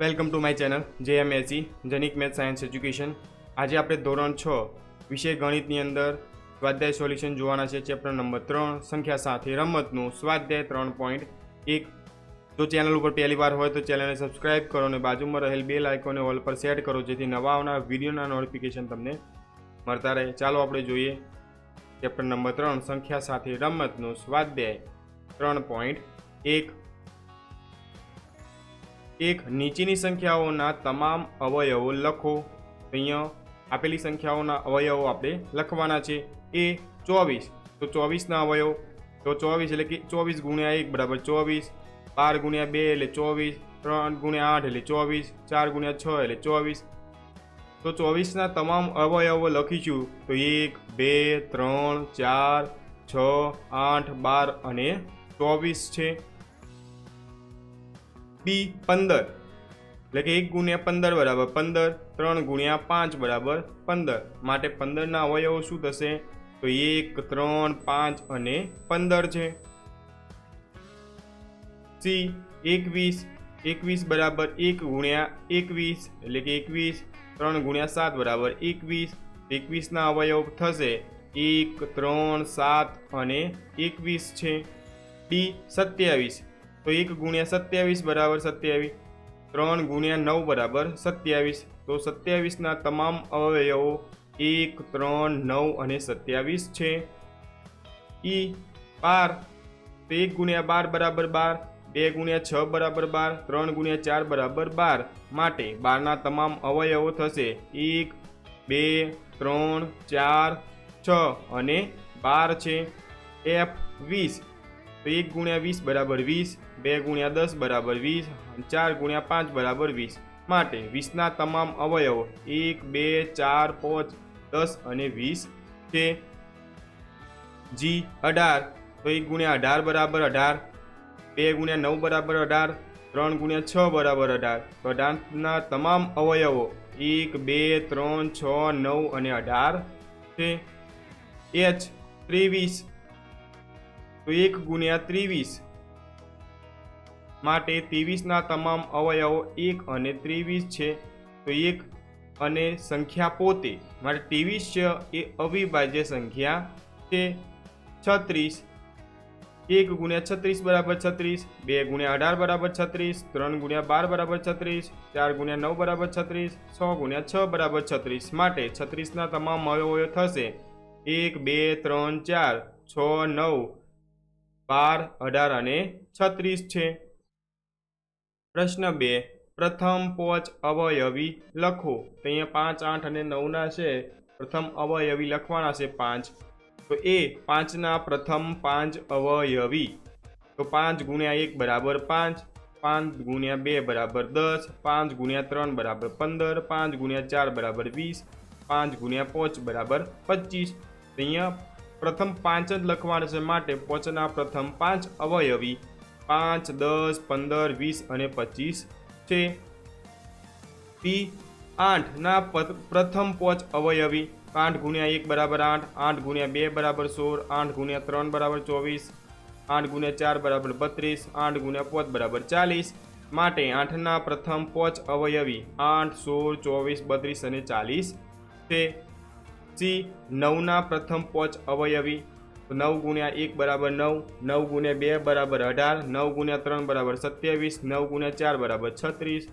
Welcome to my channel જે એમ એસી જનિક મેથ સાયન્સ એજ્યુકેશન. આજે આપણે ધોરણ છ, વિષય ગણિતની અંદર સ્વાધ્યાય સોલ્યુશન જોવાના છે, ચેપ્ટર નંબર ત્રણ, સંખ્યા સાથે રમતનું સ્વાધ્યાય ત્રણ પોઈન્ટ એક. જો ચેનલ ઉપર પહેલી વાર હોય તો ચેનલને સબસ્ક્રાઇબ કરો અને બાજુમાં રહેલ બે લાઇકોને ઓલ પર સેટ કરો, જેથી નવા આવનાર વિડીયોના નોટિફિકેશન તમને મળતા રહે. ચાલો આપણે જોઈએ ચેપ્ટર નંબર ત્રણ, સંખ્યા સાથે રમતનું સ્વાધ્યાય ત્રણ પોઈન્ટ એક. એક નીચેની સંખ્યાઓના તમામ અવયવો લખો. અહીંયા આપેલી સંખ્યાઓના અવયવો આપણે લખવાના છે. એ ચોવીસ. તો ચોવીસના અવયવ. તો ચોવીસ એટલે કે ચોવીસ ગુણ્યા એક બરાબર ચોવીસ. બાર ગુણ્યા બે એટલે ચોવીસ. ત્રણ ગુણ્યા આઠ એટલે ચોવીસ. ચાર ગુણ્યા છ એટલે ચોવીસ. તો ચોવીસના તમામ અવયવો લખીશું તો એક, બે, ત્રણ, ચાર, છ, આઠ, બાર અને ચોવીસ છે. બી પંદર. એટલે કે એક ગુણ્યા પંદર બરાબર પંદર, ત્રણ ગુણ્યા પાંચ બરાબર પંદર. માટે પંદરના અવયવો શું થશે? તો એક, ત્રણ, પાંચ અને પંદર છે. સી એકવીસ. એકવીસ બરાબર એક ગુણ્યા એકવીસ. એટલે કે એકવીસ, ત્રણ ગુણ્યા સાત બરાબર એકવીસ. એકવીસના અવયવ થશે. એક, ત્રણ, સાત અને એકવીસ છે. ડી સત્યાવીસ. તો એક ગુણ્યા સત્યાવીસ બરાબર સત્યાવીસ. ત્રણ ગુણ્યા નવ બરાબર સત્યાવીસ. તો સત્યાવીસના તમામ અવયવો એક, ત્રણ, નવ અને સત્યાવીસ છે. ઈ બાર. તો એક ગુણ્યા બાર બરાબર બાર. બે ગુણ્યા છ બરાબર બાર. ત્રણ ગુણ્યા ચાર બરાબર બાર. માટે બારના તમામ અવયવો થશે. એક, બે, ત્રણ, ચાર, છ અને બાર છે. એફ વીસ. તો એક ગુણ્યા વીસ બરાબર વીસ. બે ગુણ્યા દસ બરાબર વીસ ચાર ગુણ્યા પાંચ બરાબર વીસ. માટે વીસના તમામ અવયવો એક, બે, ચાર, પાંચ, દસ અને વીસ છે. જી, અઢાર. તો એક ગુણ્યા અઢાર બરાબર અઢાર. બે ગુણ્યા નવ બરાબર અઢાર. ત્રણ ગુણ્યા છ બરાબર અઢાર. તો અઢારના તમામ અવયવો એક, બે, ત્રણ, છ, નવ અને અઢાર છે. એચ, ત્રેવીસ. તો એક ગુણ્યા ત્રેવીસ. માટે ત્રેવીસના તમામ અવયવો એક અને ત્રેવીસ છે. તો એક અને સંખ્યા પોતે. માટે ત્રેવીસ છે, એ અવિભાજ્ય સંખ્યા છે. છત્રીસ. એક ગુણ્યા છત્રીસ બરાબર છત્રીસ. બે ગુણ્યા અઢાર બરાબર છત્રીસ. ત્રણ ગુણ્યા બાર બરાબર છત્રીસ. ચાર ગુણ્યા નવ બરાબર છત્રીસ. છ ગુણ્યા છ બરાબર છત્રીસ. માટે છત્રીસના તમામ અવયવો થશે. એક, બે, ત્રણ, ચાર, છ, નવ, બાર, અઢાર અને છત્રીસ છે. પ્રશ્ન બે, પ્રથમ પોચ અવયવી લખો. તો અહીંયા પાંચ, આઠ અને નવના છે. પ્રથમ અવયવી લખવાના છે પાંચ. તો એ પાંચના પ્રથમ પાંચ અવયવી. તો પાંચ ગુણ્યા એક બરાબર પાંચ પાંચ ગુણ્યા બે બરાબર દસ, પાંચ ગુણ્યા ત્રણ બરાબર પંદર, પાંચ ગુણ્યા ચાર બરાબર વીસ, પાંચ ગુણ્યા પાંચ બરાબર પચીસ. અહીંયા પ્રથમ પાંચ જ લખવાના છે માટે પોચના પ્રથમ પાંચ અવયવી. પાંચ, દસ, પંદર, વીસ અને પચીસ છે. પી આઠના પ્રથમ પોચ અવયવી. આઠ ગુણ્યા એક બરાબર આઠ. આઠ ગુણ્યા બે બરાબર સોળ. આઠ ગુણ્યા ત્રણ બરાબર ચોવીસ. આઠ ગુણ્યા ચાર બરાબર બત્રીસ. આઠ ગુણ્યા પાંચ બરાબર ચાલીસ. માટે આઠના પ્રથમ પોચ અવયવી આઠ, સોળ, ચોવીસ, બત્રીસ અને ચાલીસ છે. સી નવના પ્રથમ પોચ અવયવી નવ ગુણ્યા એક બરાબર નવ નવ ગુણ્યા બે બરાબર અઢાર, નવ ગુણ્યા ત્રણ બરાબર સત્યાવીસ, નવ ગુણ્યા ચાર બરાબર છત્રીસ,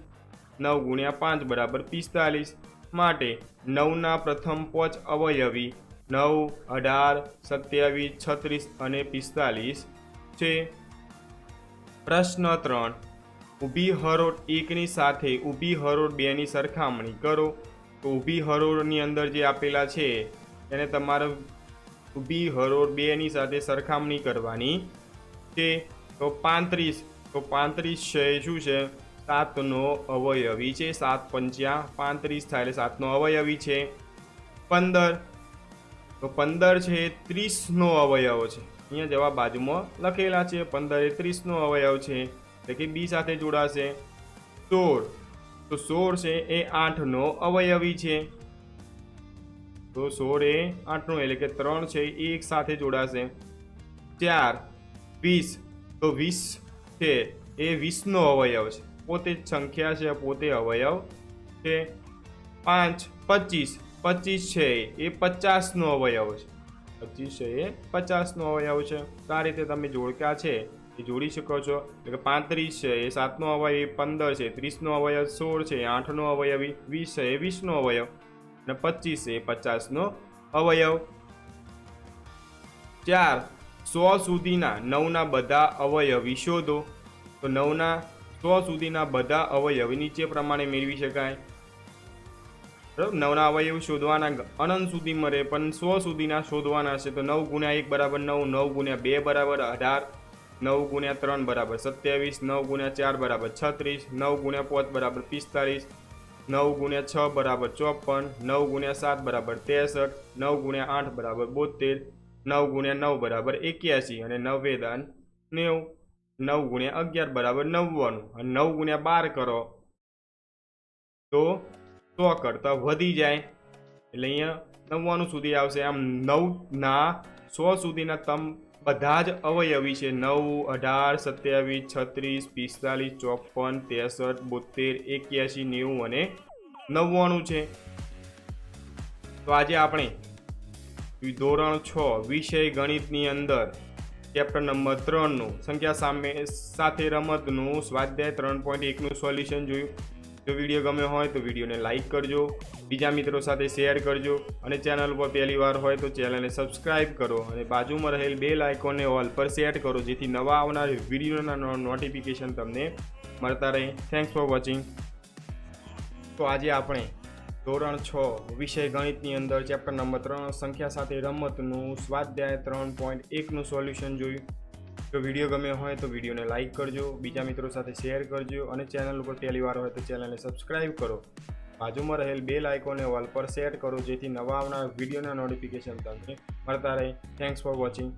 નવ ગુણ્યા પાંચ બરાબર પિસ્તાલીસ. માટે નવના પ્રથમ પોચ અવયવી નવ, અઢાર, સત્યાવીસ, છત્રીસ અને પિસ્તાલીસ છે. પ્રશ્ન ત્રણ. ઊભી હરોળ એકની સાથે ઊભી હરોળ બેની સરખામણી કરો. તો ઊભી હરોળની અંદર જે આપેલા છે, એને તમારે ઊભી હરોળ બેની સાથે સરખામણી કરવાની છે. તો પાંત્રીસ તો પાંત્રીસ છે શું છે? સાતનો અવયવી છે. સાત પંચ્યા, પાંત્રીસ થાય એટલે સાતનો અવયવી છે. પંદર, તો પંદર છે ત્રીસનો અવયવ છે. અહીંયા જવાબ બાજુમાં લખેલા છે. પંદર એ ત્રીસનો અવયવ છે. એટલે કે બી સાથે જોડાશે. સોળ, તો સોળ છે એ આઠનો અવયવી છે. તો સોળ એ આઠનું એટલે કે ત્રણ છે, એ એક સાથે જોડાશે. ચાર, વીસ. તો વીસ છે, એ વીસનો અવયવ છે. પોતે જ સંખ્યા છે, પોતે અવયવ છે. પાંચ, પચીસ. પચીસ છે, એ પચાસનો અવયવ છે. પચીસ છે, એ પચાસનો અવયવ છે. તો આ રીતે તમે જોડકા છે, એ જોડી શકો છો. એટલે કે પાંત્રીસ છે, એ સાતનો અવયવ પંદર છે ત્રીસનો અવયવ, સોળ છે આઠનો અવયવી વીસ છે, એ વીસનો અવયવ. અને પચીસ એ પચાસનો અવયવ. ચાર, સો સુધીના નવના બધા અવયવી શોધો. તો નવના, સો સુધીના બધા અવયવી નીચે પ્રમાણે મેળવી શકાય. બરાબર? નવના અવયવ શોધવાના અનંત સુધી મળે પણ સો સુધીના શોધવાના છે, તો નવ ગુણ્યા એક બરાબર નવ નવ ગુણ્યા બે બરાબર અઢાર, નવ ગુણ્યા ત્રણ બરાબર સત્યાવીસ, નવ ગુણ્યા ચાર બરાબર છત્રીસ, નવ ગુણ્યા પાંચ બરાબર પિસ્તાલીસ નવ ગુણ્યા છ બરાબર ચોપન, નવ ગુણ્યા સાત બરાબર ત્રેસઠ નવ ગુણ્યા આઠ બરાબર બોતેર, નવ ગુણ્યા નવ બરાબર એક્યાસી અને નવેદાન વેદાન નેવું નવ ગુણ્યા અગિયાર બરાબર નવ્વાણું. અને નવ ગુણ્યા બાર કરો તો સો કરતાં વધી જાય એટલે અહીંયા નવ્વાણું સુધી આવશે. આમ નવના સો સુધીના તમ બધા જ અવયવી છે. નવ, અઢાર, સત્યાવીસ, છત્રીસ, પિસ્તાલીસ, ચોપન, ત્રેસઠ બોતેર એક્યાસી, નેવું અને નવ્વાણું છે. તો આજે આપણે ધોરણ છ, વિષય ગણિતની અંદર ચેપ્ટર નંબર ત્રણનું સંખ્યા સામે સાથે રમતનું સ્વાધ્યાય ત્રણ પોઈન્ટ એકનું સોલ્યુશન જોયું. જો વીડિયો ગમ્યો હોય તો વિડીયોને લાઇક કરજો, બીજા મિત્રો સાથે શેર કરજો અને ચેનલ પર પહેલી વાર હોય તો ચેનલને સબસ્ક્રાઇબ કરો અને બાજુમાં રહેલ બેલ આઇકોનને ઓલ પર સેટ કરો, જેથી નવા આવનાર વિડીયોના નોટિફિકેશન તમને મળતા રહે. થેન્ક્સ ફોર વોચિંગ તો આજે આપણે ધોરણ છ વિષય ગણિતની અંદર ચેપ્ટર નંબર ત્રણ સંખ્યા સાથે રમતનું સ્વાધ્યાય ત્રણ પોઈન્ટ એકનું સોલ્યુશન જોયું. જો વીડિયો ગમ્યો હોય તો વિડીયોને લાઇક કરજો, બીજા મિત્રો સાથે શેર કરજો અને ચેનલ ઉપર પહેલી વાર હોય તો ચેનલને સબસ્ક્રાઇબ કરો. બાજુમાં રહેલ બેલ આઇકોને વોલ પર સેટ કરો જેથી નવા આવનાર વિડીયોના નોટિફિકેશન તમને મળતા રહે. Thanks for watching